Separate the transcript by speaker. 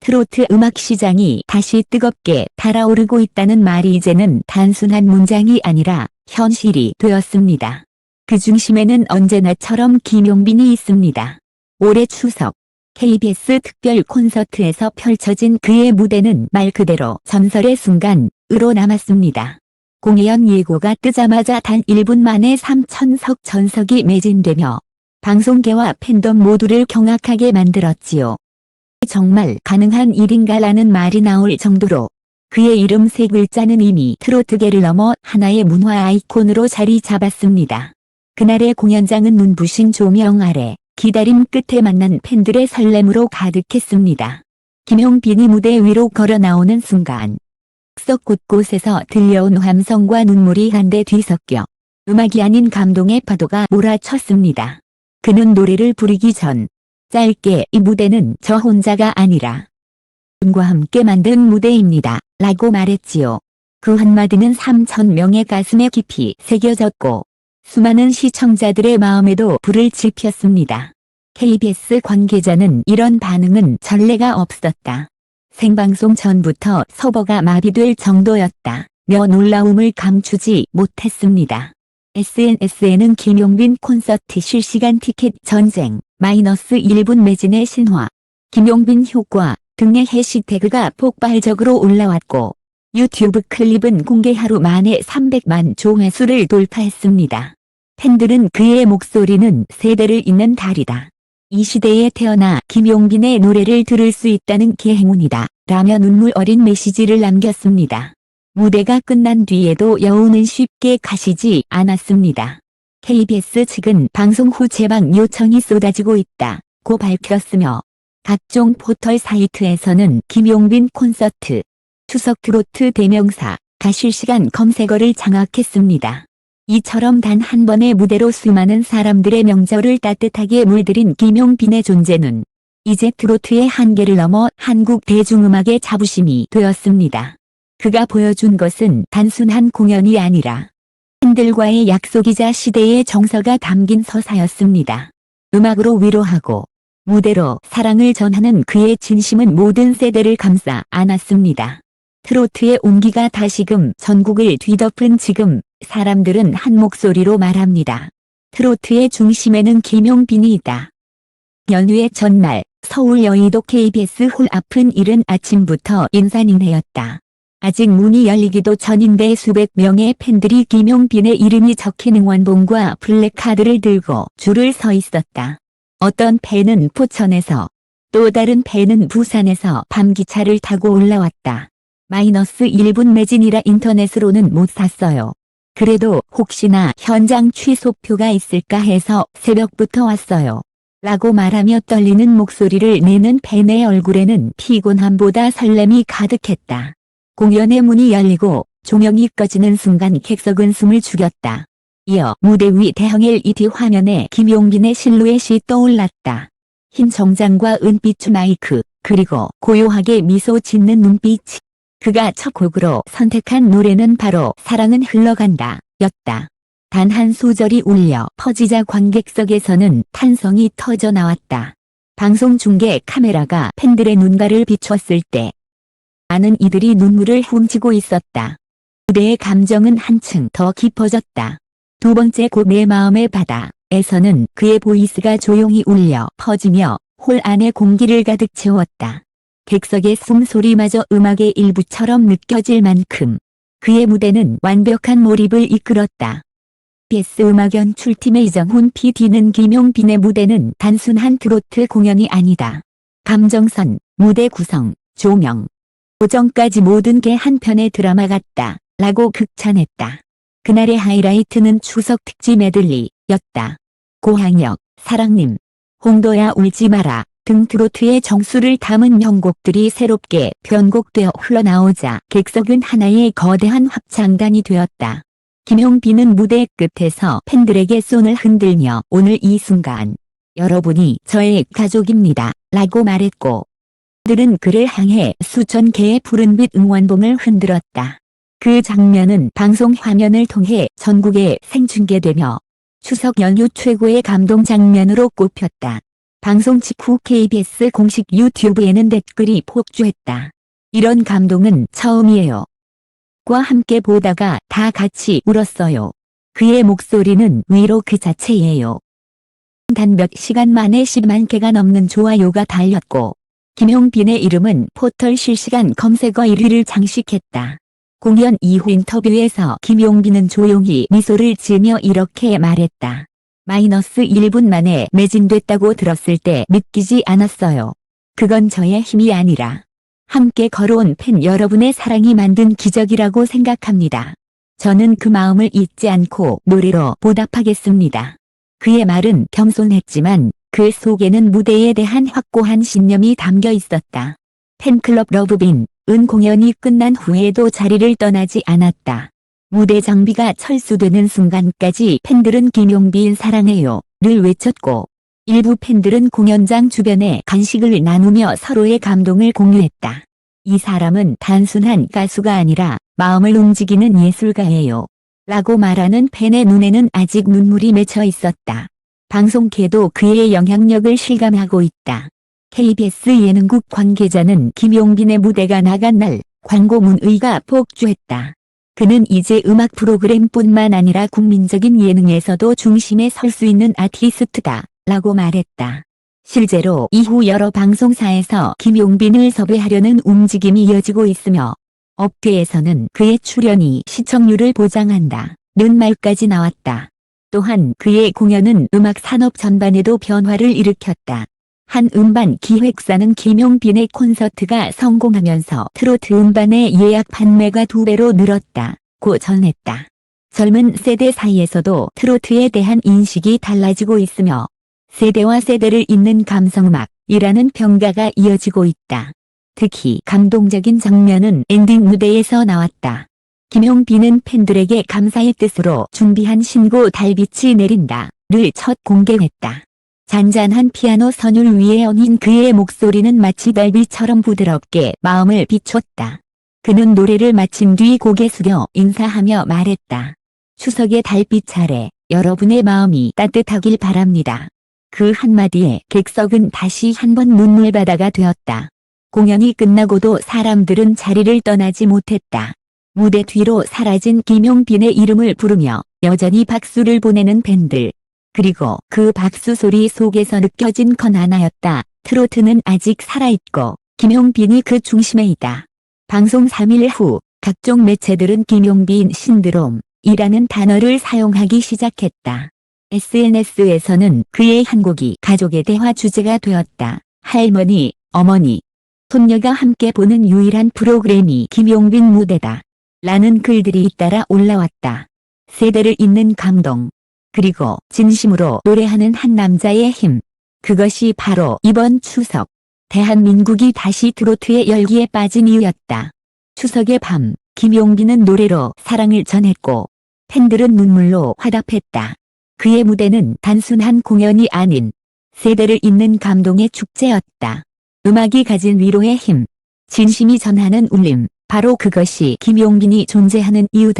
Speaker 1: 트로트 음악 시장이 다시 뜨겁게 달아오르고 있다는 말이 이제는 단순한 문장이 아니라 현실이 되었습니다. 그 중심에는 언제나처럼 김용빈이 있습니다. 올해 추석 KBS 특별 콘서트에서 펼쳐진 그의 무대는 말 그대로 전설의 순간으로 남았습니다. 공연 예고가 뜨자마자 단 1분 만에 3천석 전석이 매진되며 방송계와 팬덤 모두를 경악하게 만들었지요. 정말 가능한 일인가라는 말이 나올 정도로 그의 이름 세 글자는 이미 트로트계를 넘어 하나의 문화 아이콘으로 자리 잡았습니다. 그날의 공연장은 눈부신 조명 아래 기다림 끝에 만난 팬들의 설렘으로 가득했습니다. 김용빈이 무대 위로 걸어 나오는 순간 석 곳곳에서 들려온 함성과 눈물이 한데 뒤섞여 음악이 아닌 감동의 파도가 몰아쳤습니다. 그는 노래를 부르기 전 짧게 이 무대는 저 혼자가 아니라 과 함께 만든 무대입니다. 라고 말했지요. 그 한마디는 3천 명의 가슴에 깊이 새겨졌고 수많은 시청자들의 마음에도 불을 지폈습니다. KBS 관계자는 이런 반응은 전례가 없었다. 생방송 전부터 서버가 마비될 정도였다. 며 놀라움을 감추지 못했습니다. SNS에는 김용빈 콘서트 실시간 티켓 전쟁, 마이너스 1분 매진의 신화, 김용빈 효과 등의 해시태그가 폭발적으로 올라왔고 유튜브 클립은 공개 하루 만에 300만 조회수를 돌파했습니다. 팬들은 그의 목소리는 세대를 잇는 달이다. 이 시대에 태어나 김용빈의 노래를 들을 수 있다는 게 행운이다. 라며 눈물 어린 메시지를 남겼습니다. 무대가 끝난 뒤에도 여운은 쉽게 가시지 않았습니다. KBS 측은 방송 후 재방 요청이 쏟아지고 있다. 고 밝혔으며 각종 포털 사이트에서는 김용빈 콘서트, 추석 트로트 대명사, 가 실시간 검색어를 장악했습니다. 이처럼 단 한 번의 무대로 수많은 사람들의 명절을 따뜻하게 물들인 김용빈의 존재는 이제 트로트의 한계를 넘어 한국 대중음악의 자부심이 되었습니다. 그가 보여준 것은 단순한 공연이 아니라 팬들과의 약속이자 시대의 정서가 담긴 서사였습니다. 음악으로 위로하고 무대로 사랑을 전하는 그의 진심은 모든 세대를 감싸 안았습니다. 트로트의 온기가 다시금 전국을 뒤덮은 지금 사람들은 한 목소리로 말합니다. 트로트의 중심에는 김용빈이 있다. 연휴의 전날 서울 여의도 KBS 홀 앞은 이른 아침부터 인산인해였다. 아직 문이 열리기도 전인데 수백 명의 팬들이 김용빈의 이름이 적힌 응원봉과 플래카드를 들고 줄을 서 있었다. 어떤 팬은 포천에서 또 다른 팬은 부산에서 밤기차를 타고 올라왔다. 마이너스 1분 매진이라 인터넷으로는 못 샀어요. 그래도 혹시나 현장 취소표가 있을까 해서 새벽부터 왔어요. 라고 말하며 떨리는 목소리를 내는 팬의 얼굴에는 피곤함보다 설렘이 가득했다. 공연의 문이 열리고 조명이 꺼지는 순간 객석은 숨을 죽였다. 이어 무대 위 대형 LED 화면에 김용빈의 실루엣이 떠올랐다. 흰 정장과 은빛 마이크, 그리고 고요하게 미소 짓는 눈빛. 그가 첫 곡으로 선택한 노래는 바로 사랑은 흘러간다, 였다. 단 한 소절이 울려 퍼지자 관객석에서는 탄성이 터져 나왔다. 방송 중계 카메라가 팬들의 눈가를 비췄을 때 많은 이들이 눈물을 훔치고 있었다. 무대의 감정은 한층 더 깊어졌다. 두 번째 곡 내 마음의 바다에서는 그의 보이스가 조용히 울려 퍼지며 홀 안의 공기를 가득 채웠다. 객석의 숨소리마저 음악의 일부처럼 느껴질 만큼 그의 무대는 완벽한 몰입을 이끌었다. BS 음악 연출팀의 이정훈 PD는 김용빈의 무대는 단순한 트로트 공연이 아니다. 감정선, 무대 구성, 조명, 오정까지 모든 게 한편의 드라마 같다. 라고 극찬했다. 그날의 하이라이트는 추석 특집 메들리였다. 고항역, 사랑님, 홍도야 울지 마라 등 트로트의 정수를 담은 명곡들이 새롭게 변곡되어 흘러나오자 객석은 하나의 거대한 합창단이 되었다. 김용빈은 무대 끝에서 팬들에게 손을 흔들며 오늘 이 순간 여러분이 저의 가족입니다. 라고 말했고 들은 그를 향해 수천 개의 푸른빛 응원봉을 흔들었다. 그 장면은 방송 화면을 통해 전국에 생중계되며 추석 연휴 최고의 감동 장면으로 꼽혔다. 방송 직후 KBS 공식 유튜브에는 댓글이 폭주했다. 이런 감동은 처음이에요. 과 함께 보다가 다 같이 울었어요. 그의 목소리는 위로 그 자체예요. 단 몇 시간 만에 10만 개가 넘는 좋아요가 달렸고 김용빈의 이름은 포털 실시간 검색어 1위를 장식했다. 공연 이후 인터뷰에서 김용빈은 조용히 미소를 지으며 이렇게 말했다. 마이너스 1분 만에 매진됐다고 들었을 때 믿기지 않았어요. 그건 저의 힘이 아니라 함께 걸어온 팬 여러분의 사랑이 만든 기적이라고 생각합니다. 저는 그 마음을 잊지 않고 노래로 보답하겠습니다. 그의 말은 겸손했지만 그 속에는 무대에 대한 확고한 신념이 담겨 있었다. 팬클럽 러브빈, 은 공연이 끝난 후에도 자리를 떠나지 않았다. 무대 장비가 철수되는 순간까지 팬들은 김용빈 사랑해요 를 외쳤고 일부 팬들은 공연장 주변에 간식을 나누며 서로의 감동을 공유했다. 이 사람은 단순한 가수가 아니라 마음을 움직이는 예술가예요. 라고 말하는 팬의 눈에는 아직 눈물이 맺혀 있었다. 방송계도 그의 영향력을 실감하고 있다. KBS 예능국 관계자는 김용빈의 무대가 나간 날 광고 문의가 폭주했다. 그는 이제 음악 프로그램뿐만 아니라 국민적인 예능에서도 중심에 설 수 있는 아티스트다. 라고 말했다. 실제로 이후 여러 방송사에서 김용빈을 섭외하려는 움직임이 이어지고 있으며 업계에서는 그의 출연이 시청률을 보장한다. 는 말까지 나왔다. 또한 그의 공연은 음악 산업 전반에도 변화를 일으켰다. 한 음반 기획사는 김용빈의 콘서트가 성공하면서 트로트 음반의 예약 판매가 두 배로 늘었다 고 전했다. 젊은 세대 사이에서도 트로트에 대한 인식이 달라지고 있으며 세대와 세대를 잇는 감성음악이라는 평가가 이어지고 있다. 특히 감동적인 장면은 엔딩 무대에서 나왔다. 김용빈은 팬들에게 감사의 뜻으로 준비한 신고 달빛이 내린다 를 첫 공개했다. 잔잔한 피아노 선율 위에 얹힌 그의 목소리는 마치 달빛처럼 부드럽게 마음을 비췄다. 그는 노래를 마친 뒤 고개 숙여 인사하며 말했다. 추석의 달빛 아래 여러분의 마음이 따뜻하길 바랍니다. 그 한마디에 객석은 다시 한번 눈물바다가 되었다. 공연이 끝나고도 사람들은 자리를 떠나지 못했다. 무대 뒤로 사라진 김용빈의 이름을 부르며 여전히 박수를 보내는 팬들. 그리고 그 박수 소리 속에서 느껴진 건 하나였다. 트로트는 아직 살아있고 김용빈이 그 중심에 있다. 방송 3일 후 각종 매체들은 김용빈 신드롬이라는 단어를 사용하기 시작했다. SNS에서는 그의 한 곡이 가족의 대화 주제가 되었다. 할머니, 어머니, 손녀가 함께 보는 유일한 프로그램이 김용빈 무대다. 라는 글들이 잇따라 올라왔다. 세대를 잇는 감동. 그리고 진심으로 노래하는 한 남자의 힘. 그것이 바로 이번 추석. 대한민국이 다시 트로트의 열기에 빠진 이유였다. 추석의 밤, 김용빈은 노래로 사랑을 전했고, 팬들은 눈물로 화답했다. 그의 무대는 단순한 공연이 아닌 세대를 잇는 감동의 축제였다. 음악이 가진 위로의 힘, 진심이 전하는 울림, 바로 그것이 김용빈이 존재하는 이유다.